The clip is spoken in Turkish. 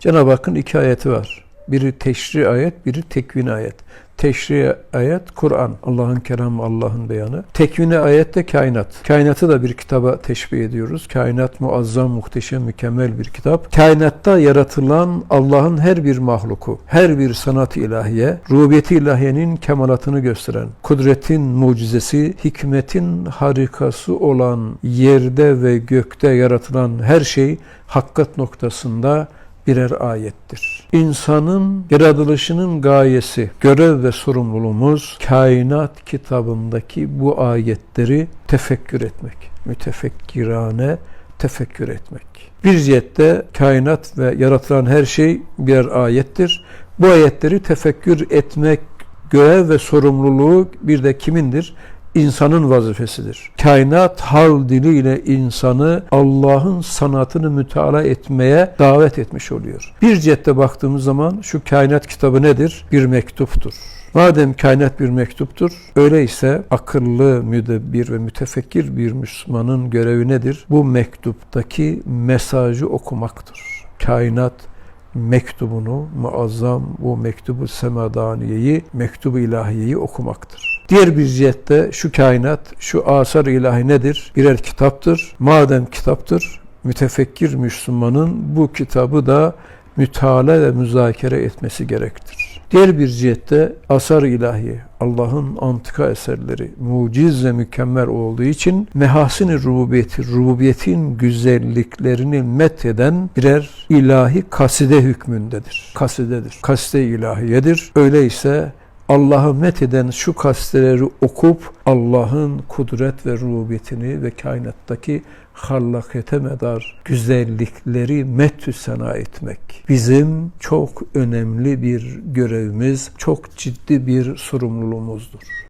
Cenab-ı Hakk'ın iki ayeti var. Biri teşri ayet, biri tekvin ayet. Teşri ayet Kur'an, Allah'ın kelamı, Allah'ın beyanı. Tekvini ayet de kainat. Kainatı da bir kitaba teşbih ediyoruz. Kainat muazzam, muhteşem, mükemmel bir kitap. Kainatta yaratılan Allah'ın her bir mahluku, her bir sanat-ı ilahiye, rububiyeti ilahiyenin kemalatını gösteren, kudretin mucizesi, hikmetin harikası olan yerde ve gökte yaratılan her şey hakikat noktasında birer ayettir. İnsanın yaratılışının gayesi, görev ve sorumluluğumuz kainat kitabındaki bu ayetleri tefekkür etmek. Mütefekkirane tefekkür etmek. Bir cihette kainat ve yaratılan her şey birer ayettir. Bu ayetleri tefekkür etmek görev ve sorumluluğu bir de kimindir? İnsanın vazifesidir. Kainat hal diliyle insanı Allah'ın sanatını müteala etmeye davet etmiş oluyor. Bir cihette baktığımız zaman şu kainat kitabı nedir? Bir mektuptur. Madem kainat bir mektuptur, öyleyse akıllı, müdebbir ve mütefekkir bir Müslümanın görevi nedir? Bu mektuptaki mesajı okumaktır. Kainat mektubunu, muazzam bu mektubu semadaniyeyi, mektubu ilahiyeyi okumaktır. Diğer bir cihette şu kainat, şu asar ilahi nedir? Birer kitaptır. Madem kitaptır, mütefekkir Müslümanın bu kitabı da müteala ve müzakere etmesi gerektir. Diğer bir cihette asar ilahi, Allah'ın antika eserleri muciz ve mükemmel olduğu için mehasin-i rububiyeti, rububiyetin güzelliklerini metheden birer ilahi kaside hükmündedir. Kasidedir. Kaside ilahiyedir. Öyleyse Allah'ı metheden şu kasideleri okup Allah'ın kudret ve rububiyetini ve kainattaki hallakete medar güzellikleri metü sena etmek bizim çok önemli bir görevimiz, çok ciddi bir sorumluluğumuzdur.